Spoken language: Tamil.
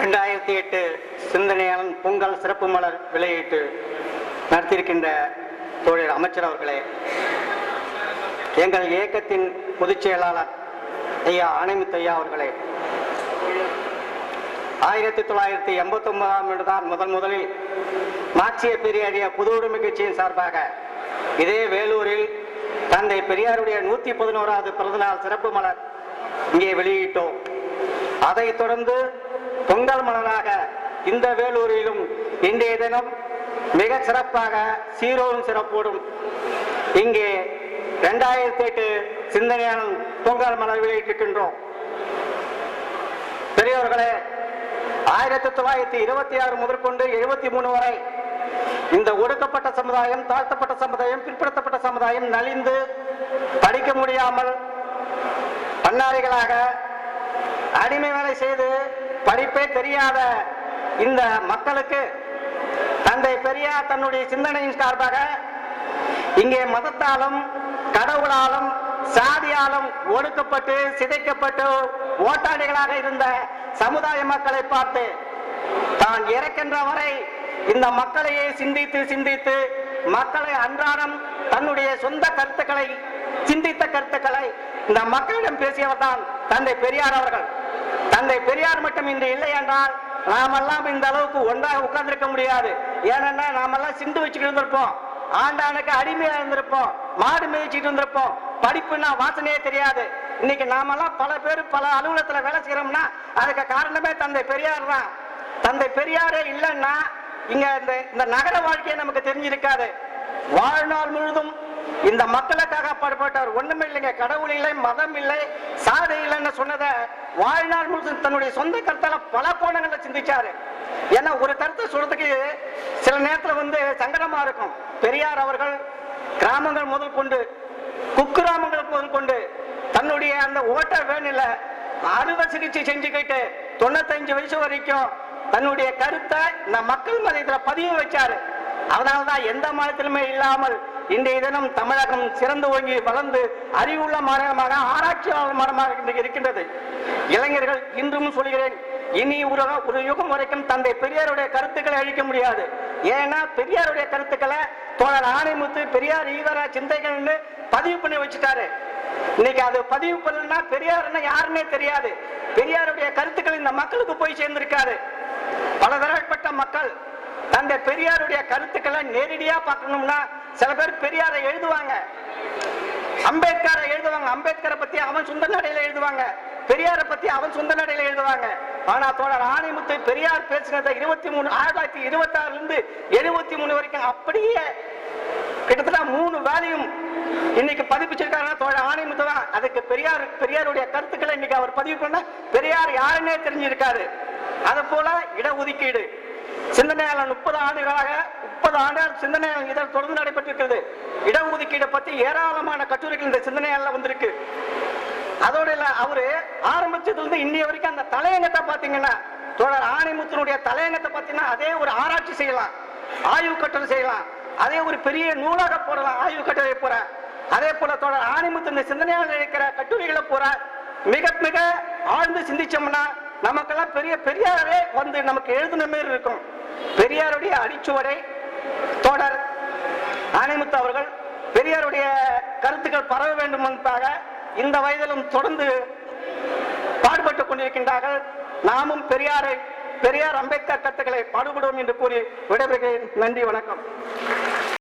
ரெண்டாயிரத்தி எட்டு சிந்தனையாளன் பொங்கல் சிறப்பு மலர் வெளியிட்டு நடத்தியிருக்கின்ற தோழர் அமைச்சர் அவர்களே எங்கள் இயக்கத்தின் பொதுச் செயலாளர் ஐயா ஆணைமுத்தையா அவர்களே ஆயிரத்தி தொள்ளாயிரத்தி எண்பத்தி ஒன்பதாம் ஆண்டு தான் முதன் முதலில் மார்க்சிய பெரியாரிய புது உடைமை கட்சியின் சார்பாக இதே வேலூரில் தந்தை பெரியாருடைய நூத்தி பதினோராவது பிறந்தநாள் சிறப்பு மலர் இங்கே வெளியிட்டோம். அதைத் தொடர்ந்து முதல் மலராக இந்த வேலூரிலும் இன்றைய தினம் மிக சிறப்பாக சீரோடும் சிறப்போடும் இங்கே இரண்டாயிரத்தி எட்டு சிந்தனையான பொங்கல் மலர் வெளியிட்டிருக்கின்றோம். பெரியவர்களே ஆயிரத்தி தொள்ளாயிரத்தி இருபத்தி ஆறு முதற்கொண்டு எழுபத்தி மூணு வரை இந்த ஒடுக்கப்பட்ட சமுதாயம் தாழ்த்தப்பட்ட சமுதாயம் பிற்படுத்தப்பட்ட சமுதாயம் நலிந்து படிக்க முடியாமல் பன்னாரிகளாக அடிமை வேலை செய்து படிப்பே தெரியாத இந்த மக்களுக்கு தந்தை பெரியார் தன்னுடைய சிந்தனையின் சார்பாக இங்கே மதத்தாலும் கடவுளாலும் சாதியாலும் ஒடுக்கப்பட்டு சிதைக்கப்பட்டு ஓட்டாளிகளாக இருந்த சமுதாய மக்களை பார்த்து தான் இறக்கின்ற வரை இந்த மக்களையே சிந்தித்து சிந்தித்து மக்களை அன்றாடம் தன்னுடைய சொந்த கருத்துக்களை சிந்தித்த கருத்துக்களை இந்த மக்களிடம் பேசியவர் தான் தந்தை பெரியார் அவர்கள். தந்தை பெரியார் மட்டும் இன்று இல்லை என்றால் நாமெல்லாம் இந்த அளவுக்கு ஒன்றாக உட்கார்ந்துருக்க முடியாது. ஏனென்னா நாமெல்லாம் சிந்து வச்சுக்கிட்டு இருந்திருப்போம். ஆண்டானுக்கு அடிமையா இருந்திருப்போம். மாடு மேய்ச்சிட்டு இருந்திருப்போம். படிப்புனா வாசனையே தெரியாது. இன்னைக்கு நாமெல்லாம் பல பேர் பல அலுவலகத்துல வேலை செய்யறோம்னா அதுக்கு காரணமே தந்தை பெரியார் தான். தந்தை பெரியாரே இல்லைன்னா இங்க இந்த இந்த நகர வாழ்க்கையை நமக்கு தெரிஞ்சிருக்காது. வாழ்நாள் முழுதும் இந்த மக்களுக்காக பாடுபட்டவர் ஒண்ணுமே இல்லைங்க. கடவுள் இல்லை மதம் இல்லை சாதி இல்லைன்னு சொன்னதை வாழ்நாள் முழுதும் தன்னுடைய சொந்த கருத்தால பல கோணங்கள்ல சிந்திச்சாரு. ஏன்னா ஒரு கருத்தை சொல்றதுக்கு சில நேரத்துல வந்து சங்கடமா இருக்கும். பெரியார் அவர்கள் கிராமங்கள் முதல் கொண்டு குக்கிராமங்கள் முதல் கொண்டு தன்னுடைய அந்த ஓட்ட வேணில அறுவை சிகிச்சை செஞ்சுக்கிட்டு தொண்ணூத்தஞ்சு வயசு வரைக்கும் தன்னுடைய கருத்தை இந்த மக்கள் மதியத்துல பதிவு வச்சாரு. அதனாலதான் எந்த மதத்திலுமே இல்லாமல் இன்றைய தினம் தமிழகம் சிறந்து ஓங்கி வளர்ந்து அறிவுள்ள மாநிலமாக ஆராய்ச்சியாளர் மாநிலமாக இருக்கின்றது. இளைஞர்கள் இன்றும் சொல்கிறேன் இனி ஒரு ஒரு யுகம் வரைக்கும் தந்தை பெரியாருடைய கருத்துக்களை அழிக்க முடியாது. ஏன்னா பெரியாருடைய கருத்துக்களை தோழர் ஆணைமுத்து பெரியார் ஈவரா சிந்தைகள்னு பதிவு பண்ணி வச்சுட்டாரு. இன்னைக்கு அது பதிவு பண்ணலன்னா பெரியார்னா யாருன்னே தெரியாது. பெரியாருடைய கருத்துக்கள் இந்த மக்களுக்கு போய் சேர்ந்திருக்காரு பலதரப்பட்ட மக்கள் அந்த பெரியாருடைய கருத்துக்களை நேரடியா பார்க்கணும்னா சில பேர் பெரியாரை எழுதுவாங்க. அம்பேத்கரை எழுதுவாங்க. அம்பேத்கரை பத்தி அவன் சொந்த நடையில எழுதுவாங்க. பெரியாரை பத்தி அவன் சொந்த நடையில எழுதுவாங்க. ஆனா தோழர் ஆணைமுத்து பெரியார் பேசினதை இருபத்தி மூணு ஆயிரத்தி தொள்ளாயிரத்தி இருபத்தி ஆறுல இருந்து எழுபத்தி மூணு வரைக்கும் அப்படியே கிட்டத்தட்ட மூணு வேலையும் இன்னைக்கு பதிப்பிச்சிருக்காருன்னா தோழர் ஆணைமுத்து தான். அதுக்கு பெரியார் பெரியாருடைய கருத்துக்களை இன்னைக்கு அவர் பதிவு பண்ண பெரியார் யாருன்னே தெரிஞ்சிருக்காரு. அது போல இடஒதுக்கீடு. சிந்தனையாளர் முப்பது ஆண்டுகளாக முப்பது ஆண்டுகள் சிந்தனையாளர் இதழ் தொடர்ந்து நடைபெற்றிருக்கிறது. இடஒதுக்கீடை பத்தி ஏராளமான கட்டுரைகள் இந்த சிந்தனையாளர் வந்திருக்கு. அதோட இல்ல அவரு ஆரம்பிச்சதுல இருந்து இன்னைய வரைக்கும் அந்த தலையங்கத்தை பாத்தீங்கன்னா தோழர் ஆணைமுத்தினுடைய தலையங்கத்தை பார்த்தீங்கன்னா அதே ஒரு ஆராய்ச்சி செய்யலாம். ஆய்வு கட்டுரை செய்யலாம். அதே ஒரு பெரிய நூலாக போடலாம். ஆய்வு கட்டுரை போற. அதே போல தோழர் ஆணைமுத்து இந்த சிந்தனையாளர் இருக்கிற கட்டுரைகளை போற. மிக மிக ஆழ்ந்து சிந்திச்சோம்னா நமக்கெல்லாம் பெரிய பெரியாரே வந்து நமக்கு எழுதின மாதிரி இருக்கும். பெரியாருடைய அடிச்சுவடை தோடர் ஆணைமுத்து அவர்கள் பெரியாருடைய கருத்துக்கள் பரவ வேண்டும் என்பதாக இந்த வயதிலும் தொடர்ந்து பாடுபட்டுக் கொண்டிருக்கின்றார்கள். நாமும் பெரியாரை பெரியார் அம்பேத்கர் கருத்துக்களை பாடுபடுவோம் என்று கூறி விடைபெறுகிறேன். நன்றி வணக்கம்.